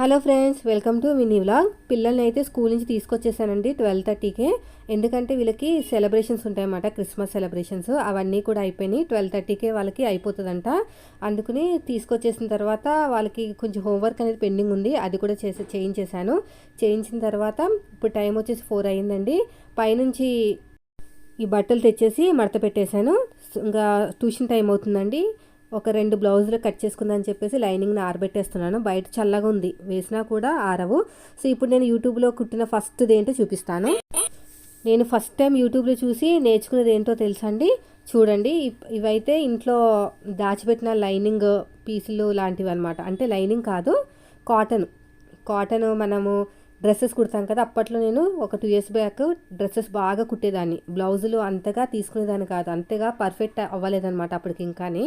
Hello friends welcome to mini vlog పిల్లల్ని అయితే school నుంచి తీసుకొచ్చేసానండి ట్వెల్వ్ థర్టీకే ఎందుకంటే వీళ్ళకి సెలబ్రేషన్స్ ఉంటాయన్నమాట క్రిస్మస్ సెలబ్రేషన్స్ అవన్నీ కూడా అయిపోయినాయి. ట్వెల్వ్ థర్టీకే వాళ్ళకి అయిపోతుందంట. అందుకని తీసుకొచ్చేసిన తర్వాత వాళ్ళకి కొంచెం హోంవర్క్ అనేది పెండింగ్ ఉంది. అది కూడా చేసి చేయించేశాను చేయించిన తర్వాత ఇప్పుడు టైం వచ్చేసి ఫోర్ అయ్యిందండి. పైనుంచి ఈ బట్టలు తెచ్చేసి మడత పెట్టేశాను. ఇంకా ట్యూషన్ టైం అవుతుందండి. ఒక రెండు బ్లౌజులు కట్ చేసుకుందని చెప్పేసి లైనింగ్ని ఆరబెట్టేస్తున్నాను. బయట చల్లగా ఉంది. వేసినా కూడా ఆరవు. సో ఇప్పుడు నేను యూట్యూబ్లో కుట్టిన ఫస్ట్ది ఏంటో చూపిస్తాను. నేను ఫస్ట్ టైం యూట్యూబ్లో చూసి నేర్చుకునేది ఏంటో తెలుసండి చూడండి. ఇవైతే ఇంట్లో దాచిపెట్టిన లైనింగ్ పీసులు లాంటివి అనమాట అంటే లైనింగ్ కాదు కాటన్. కాటన్ మనము డ్రెస్సెస్ కుడతాం కదా అప్పట్లో నేను ఒక టూ ఇయర్స్ బ్యాక్ డ్రెస్సెస్ బాగా కుట్టేదాన్ని. బ్లౌజులు అంతగా తీసుకునేదాన్ని కాదు అంతగా పర్ఫెక్ట్ అవ్వలేదన్నమాట అప్పటికి ఇంకాని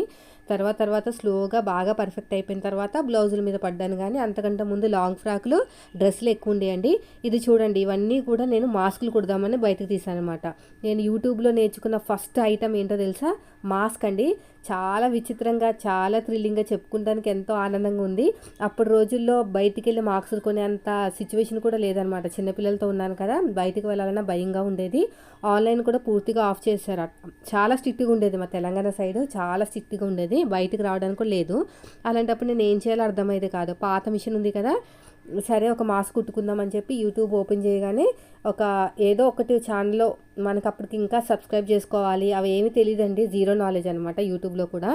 తర్వాత తర్వాత స్లోగా బాగా పర్ఫెక్ట్ అయిపోయిన తర్వాత బ్లౌజుల మీద పడ్డాను కానీ అంతకంటే ముందు లాంగ్ ఫ్రాక్లు డ్రెస్సులు ఎక్కువ ఉండేయండి. ఇది చూడండి ఇవన్నీ కూడా నేను మాస్కులు కుడదామని బయటకు తీసాను అనమాట నేను యూట్యూబ్లో నేర్చుకున్న ఫస్ట్ ఐటమ్ ఏంటో తెలుసా? మాస్క్ అండి. చాలా విచిత్రంగా చాలా థ్రిల్లింగ్గా చెప్పుకుంటానికి ఎంతో ఆనందంగా ఉంది. అప్పటి రోజుల్లో బయటికి వెళ్ళి కొనే కొనేంత సిచ్యువేషన్ కూడా లేదనమాట చిన్నపిల్లలతో ఉన్నాను కదా బయటికి వెళ్ళాలన్నా భయంగా ఉండేది. ఆన్లైన్ కూడా పూర్తిగా ఆఫ్ చేశారు. చాలా స్ట్రిక్ట్గా ఉండేది మా తెలంగాణ సైడ్ చాలా స్ట్రిక్ట్గా ఉండేది. బయటికి రావడానికి కూడా లేదు. అలాంటప్పుడు నేను ఏం చేయాలో అర్థమయ్యేది కాదు. పాత మిషన్ ఉంది కదా సరే ఒక మాస్క్ కుట్టుకుందామని చెప్పి యూట్యూబ్ ఓపెన్ చేయగానే ఒక ఏదో ఒకటి ఛానల్లో మనకు అప్పటికి ఇంకా సబ్స్క్రైబ్ చేసుకోవాలి. అవి ఏమీ తెలియదండి. జీరో నాలెడ్జ్ అనమాట యూట్యూబ్లో కూడా.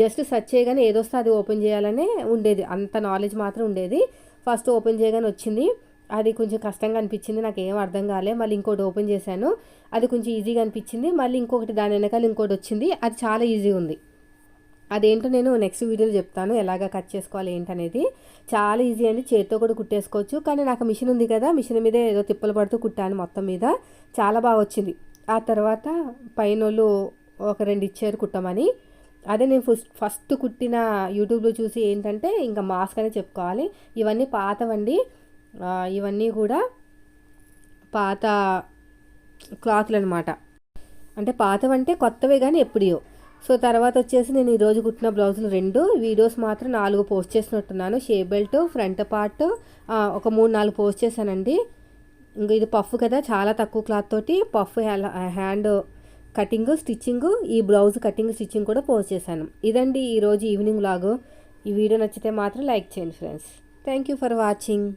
జస్ట్ సెర్చ్ చేయగానే ఏదొస్తే అది ఓపెన్ చేయాలనే ఉండేది. అంత నాలెడ్జ్ మాత్రం ఉండేది. ఫస్ట్ ఓపెన్ చేయగానే వచ్చింది. అది కొంచెం కష్టంగా అనిపించింది నాకు ఏం అర్థం కాలే. మళ్ళీ ఇంకోటి ఓపెన్ చేశాను. అది కొంచెం ఈజీగా అనిపించింది. మళ్ళీ ఇంకొకటి దాని వెనకాల ఇంకోటి వచ్చింది. అది చాలా ఈజీ ఉంది. అదేంటో నేను నెక్స్ట్ వీడియోలో చెప్తాను. ఎలాగ కట్ చేసుకోవాలి ఏంటనేది. చాలా ఈజీ అండి. చేతితో కూడా కుట్టేసుకోవచ్చు. కానీ నాకు మిషన్ ఉంది కదా మిషన్ మీద ఏదో తిప్పలు పడుతూ కుట్టాను మొత్తం మీద. చాలా బాగా వచ్చింది. ఆ తర్వాత పైన ఒక రెండు ఇచ్చారు కుట్టమని. అదే నేను ఫస్ట్ ఫస్ట్ కుట్టిన యూట్యూబ్లో చూసి ఏంటంటే ఇంకా మాస్క్ అనే చెప్పుకోవాలి. ఇవన్నీ పాతవండి. ఇవన్నీ కూడా పాత క్లాత్లు అనమాట అంటే పాతవంటే కొత్తవే కానీ ఎప్పుడో సో తర్వాత వచ్చేసి నేను ఈరోజు కుట్టిన బ్లౌజులు రెండు. వీడియోస్ మాత్రం నాలుగు పోస్ట్ చేసినట్టున్నాను. షే బెల్ట్ ఫ్రంట్ పార్ట్ ఒక మూడు నాలుగు పోస్ట్ చేశానండి. ఇంకా ఇది పఫ్ కదా చాలా తక్కువ క్లాత్ తోటి పఫ్ హ్యాండ్ కటింగ్ స్టిచ్చింగ్ ఈ బ్లౌజ్ కటింగ్ స్టిచ్చింగ్ కూడా పోస్ట్ చేశాను. ఇదండి ఈరోజు ఈవినింగ్ లాగు. ఈ వీడియో నచ్చితే మాత్రం లైక్ చేయండి friends. Thank you for watching.